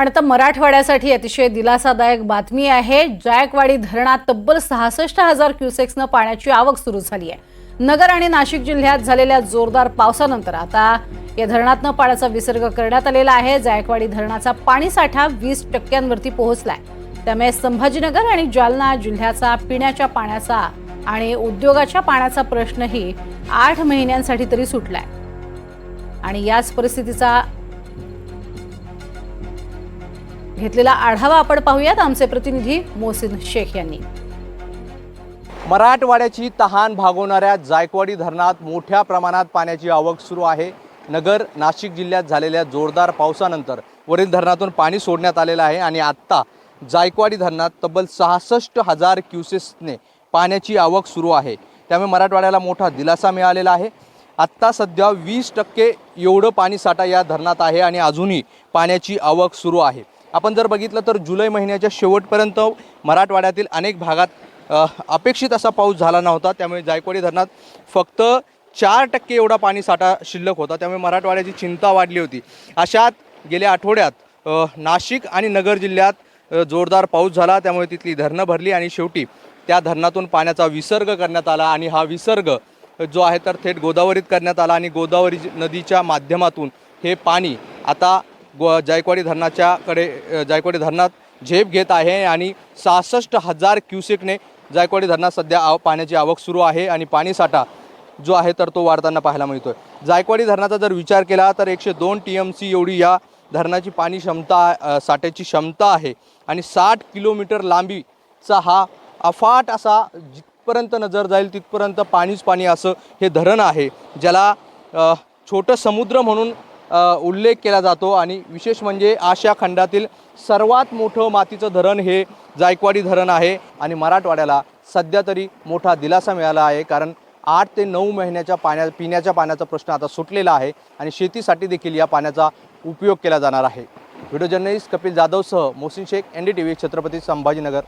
आणि आता मराठवाड्यासाठी अतिशय दिलासादायक बातमी आहे. जायकवाडी धरणात तब्बल सहासष्ट हजार क्युसेक्सनं पाण्याची आवक सुरू झाली आहे. नगर आणि नाशिक जिल्ह्यात झालेल्या जोरदार पावसानंतर आता या धरणातनं पाण्याचा विसर्ग करण्यात आलेला आहे. जायकवाडी धरणाचा पाणीसाठा वीस टक्क्यांवरती पोहोचलाय. त्यामुळे संभाजीनगर आणि जालना जिल्ह्याचा पिण्याच्या पाण्याचा आणि उद्योगाच्या पाण्याचा प्रश्नही आठ महिन्यांसाठी तरी सुटलाय. आणि याच परिस्थितीचा घेतलेला आढावा आपण पाहूयात. आमचे प्रतिनिधी मोहसिन शेख यांनी. मराठवाड्याची तहान भागवणाऱ्या जायकवाडी धरणात मोठ्या प्रमाणात पाण्याची आवक सुरू आहे. नगर नाशिक जिल्ह्यात झालेल्या जोरदार पावसानंतर वरील धरणातून पाणी सोडण्यात आलेलं आहे आणि आत्ता जायकवाडी धरणात तब्बल सहासष्ट हजार क्युसेसने पाण्याची आवक सुरू आहे. त्यामुळे मराठवाड्याला मोठा दिलासा मिळालेला आहे. आत्ता सध्या वीस टक्के एवढं पाणीसाठा या धरणात आहे आणि अजूनही पाण्याची आवक सुरू आहे. आपण जर बघितलं तर जुलै महिन्याच्या शेवटपर्यंत मराठवाड्यातील अनेक भागात अपेक्षित असा पाऊस झाला नव्हता. त्यामुळे जायकवाडी धरणात फक्त चार टक्के एवढा पाणी साठा शिल्लक होता. त्यामुळे मराठवाड्याची चिंता वाढली होती. अशात गेल्या आठवड्यात नाशिक आणि नगर जिल्ह्यात जोरदार पाऊस झाला. त्यामुळे तिथली धरणं भरली आणि शेवटी त्या धरणातून पाण्याचा विसर्ग करण्यात आला आणि हा विसर्ग जो आहे तर थेट गोदावरीत करण्यात आला आणि गोदावरी नदीच्या माध्यमातून हे पाणी आता गो जायकवाडी धरणाच्याकडे जायकवाडी धरणात झेप घेत आहे आणि सहासष्ट हजार क्युसेकने जायकवाडी धरणात सध्या आव पाण्याची आवक सुरू आहे आणि पाणीसाठा जो आहे तर तो वाढताना पाहायला मिळतोय. जायकवाडी धरणाचा जर विचार केला तर एकशे दोन टी एम सी एवढी या धरणाची पाणी क्षमता साठ्याची क्षमता आहे आणि साठ किलोमीटर लांबीचा हा अफाट असा जिथपर्यंत नजर जाईल तिथपर्यंत पाणीच पाणी असं हे धरण आहे ज्याला छोटं समुद्र म्हणून उल्लेख केला जातो आणि विशेष म्हणजे आशिया खंडातील सर्वात मोठं मातीचं धरण हे जायकवाडी धरण आहे आणि मराठवाड्याला सध्या तरी मोठा दिलासा मिळाला आहे कारण आठ ते नऊ महिन्याच्या पाण्या पिण्याच्या पाण्याचा प्रश्न आता सुटलेला आहे आणि शेतीसाठी देखील या पाण्याचा उपयोग केला जाणार आहे. Video journalist Kapil जाधवसह Mohsin Shaikh N D T V Chhatrapati Sambhajinagar.